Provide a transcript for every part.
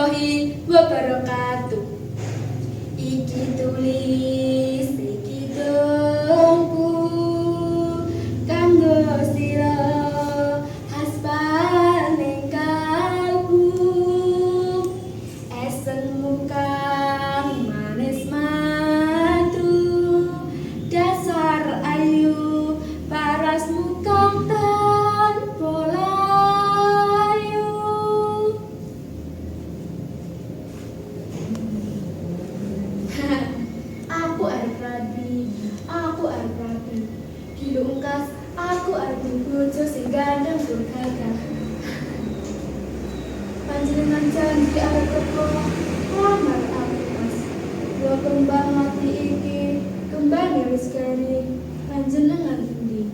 warahmatullahi wabarakatuh. Iki tulis Kilo ungkas, aku arep bojo sing gandeng tur gagah. Panjenengan janji arep teko lamar aku mas. Dua kembang mati iki, kembang wis kering. Panjenengan endi?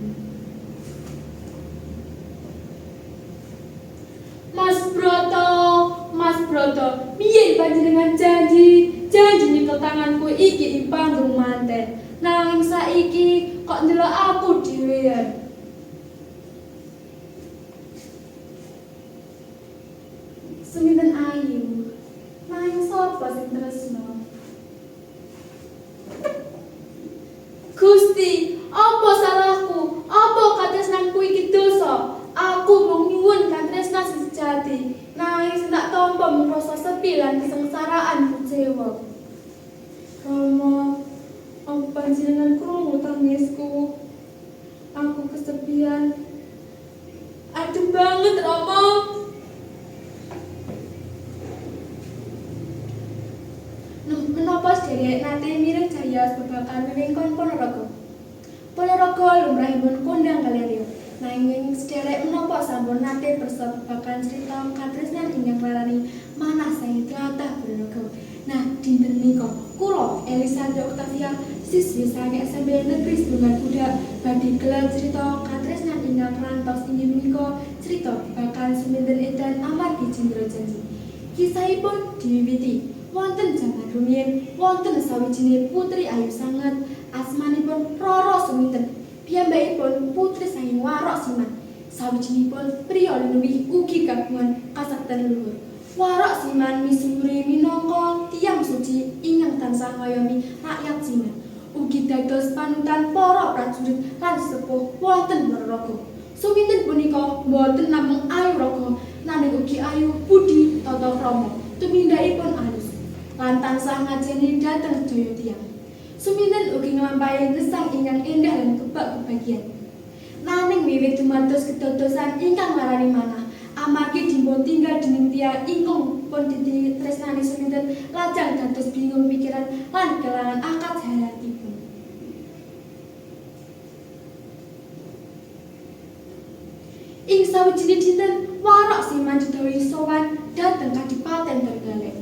Mas Broto, Mas Broto, piye panjenengan janji? Janji nyekel tanganku iki ing panggung manten. Nanging saiki kok ndelok aku Hallelujah. Nem- Menapa sedherek nate mireng cariyos babakan wewengkon Ponorogo? Ponorogo lumrahipun kondang kalian Nanging sederek menapa sampun nate babakan cerita katresnan ingkang larani manah saya tlatah Ponorogo. Nah, dinten nika kula Elisandra Octavia siswi saking SMP Negeri Sebungan Budak badhe gelar cerita katresnan ingkang rantos inggih menika cerita babakan seminten edan amargi cindra janji. Kisahipun diwiwiti wonten jaman rumiyin wonten sawijining putri ayu sanget asmanipun Roro Suminten piyambakipun putri saking Warok Siman. Sawijinipun priya leluwih ugi kagungan kasakten luhur. Warok Siman misuwuri minangka tiyang suci ingkang tansah ngayomi rakyat Siman ugi dados panutan para prajurit lan sepuh wonten Ponorogo Suminten punika boten namung ayu raga nanging ugi ayu budi tata krama tumindakipun alus lan tansah ngajeni dhateng Jaya Tiyang. Ugi nglampahi gesang ingkang endah lan kebak kebagian. Nanging wiwit dumados kedadosan ingkang larani manah, amargi dimpun tinggal dening tiyang ingkang pun didi tresnani suminten lajang dados bingung pikiran lan kelangan akad hayatipun. Ing sawijining dinten warok siman didhawuhi sowan dhateng Kadipaten Trenggalek.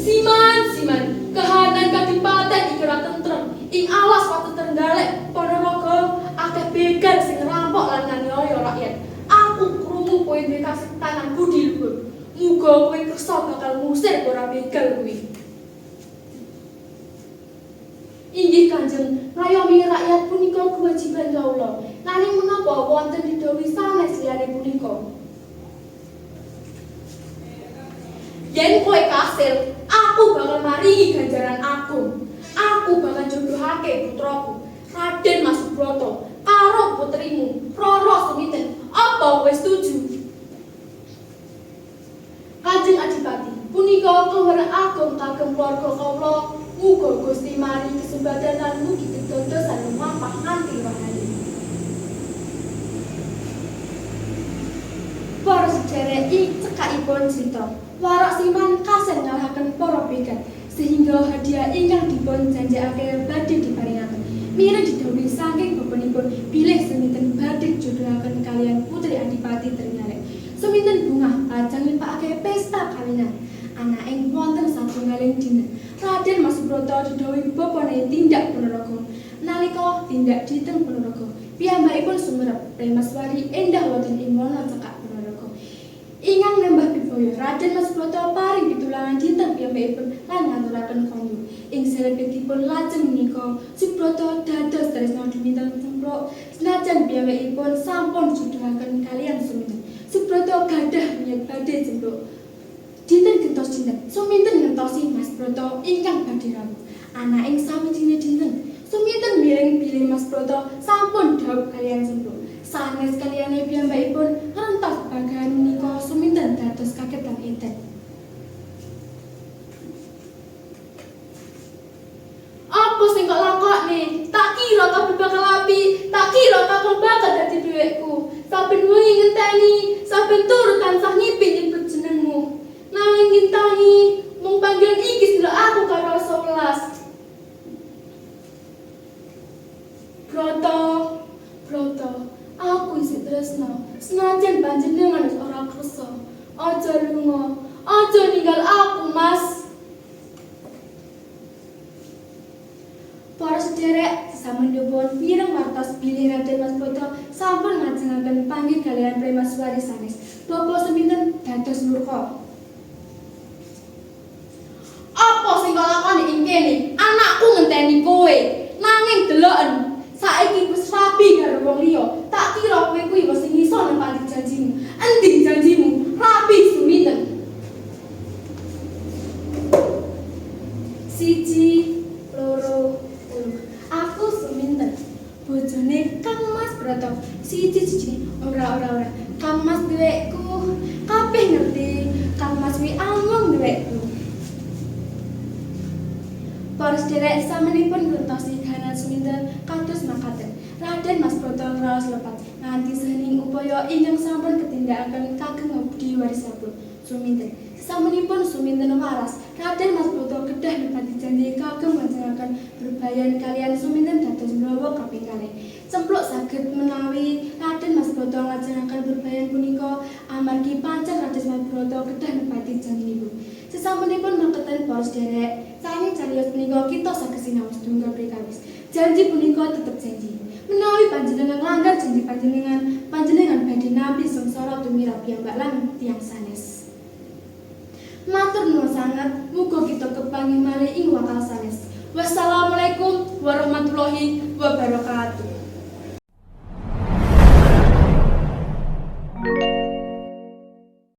Siman, siman, kahanan kadipaten iki ora tentrem. Ing alas watu Trenggalek, Ponorogo, akeh begal sing ngerampok lan nganiaya rakyat. Aku krungu kowe duwe kasetanan budi luhur. Muga kowe kersa bakal ngusir para begal kuwi. Inggih Kanjeng, ngayomi rakyat punika kewajiban kawula. Nanging menapa wonten didhawuhi sanes liyane punika? Yen kowe kasil, aku bakal maringi ganjaran aku. Aku bakal jodohake putraku, Raden Mas Subroto, karo putrimu, Roro Suminten. Apa kowe setuju? Kanjeng Adipati, punika keluar agung kagem keluarga kawula. Muga Gusti mari kesempatan lan mugi kedadosan lumampah nganti wahane. Para sedherek iki cekakipun cerita. Warak Siman kasen ngalahaken para begal sehingga hadiah ingkang dipun janjekake badhe diparingaken. Mireng didhawuhi saking bapanipun bilih seminten badhe jodohaken kalian Putri Adipati. Seminten bunga lajeng nipakake pesta kawinan. Anaing wonten satunggaling dinten. Raden Mas Broto didhawuhi bapane tindak Ponorogo. Nalika tindak diteng Ponorogo, piyambakipun sumerep Remaswari endah wonten ing wana cekak Ponorogo. Ingang nembah bibaya Raden Mas Broto paring pitulangan dinten piyambakipun lan ngaturaken kanggo. Ing salebetipun lajeng menika Subroto dados tresna dumiteng cemplok senajan piyambakipun sampun jodohaken kalian suminten. Subroto gadah minyak badhe jembruk. Dinten gentos dinten, suminten ngentosi Mas Broto ingkang badhe rawuh. Ana ing sawijine dinten, suminten miring bilih Mas Broto sampun dawuh kalian jembruk. Sanes kaliyan piyambakipun ngentos bagan menika suminten dados kagetan enten. Apa sing kok lakokne? Tak kira kabeh bakal api, tak kira kakang bakal dadi duwekku. Saben wengi ngenteni, saben turu tansah ngipi mung panggilan iki sedulur aku karo sewelas. Broto, Broto, aku isih tresno. Senajan panjenengan wis ora kersa. Aja lunga, aja ninggal aku, Mas. Para sederek sasampunipun pireng wartos bilih Raden Mas Broto sampun ngajengaken panggih kalian Premaswari sanes. Bapa seminten dados murka. Kene? Anakku ngenteni kowe. Nanging deloken saiki wis rapi karo wong liya. Tak kira kowe kuwi wis iso nempati janjimu. Endi janjimu? Rapi suminten. Para sederek samenipun ngertosi kahanan suminten kados makaten. Raden Mas Broto ngraos lepat nganti sehening upaya ingkang sampun ketindakaken kagem ngabdi warisipun suminten. Samenipun suminten waras, Raden Mas Broto kedah nepati janji kagem ngajengaken berbayan kalian suminten dados mlawa kaping kalih. Cempluk saged menawi Raden Mas Broto ngajengaken berbayan punika amargi pancen Raden Mas Broto kedah nepati janjinipun. Sesampunipun mangketen para sederek, saking cariyos punika kita saged sinau setunggal prikawis. Janji punika tetep janji. Menawi panjenengan langgar janji panjenengan, panjenengan badhe nabi sengsara tumira piyambak lan tiyang sanes. Matur nuwun sanget, muga kita kepanggih malih ing wakal sanes. Wassalamualaikum warahmatullahi wabarakatuh.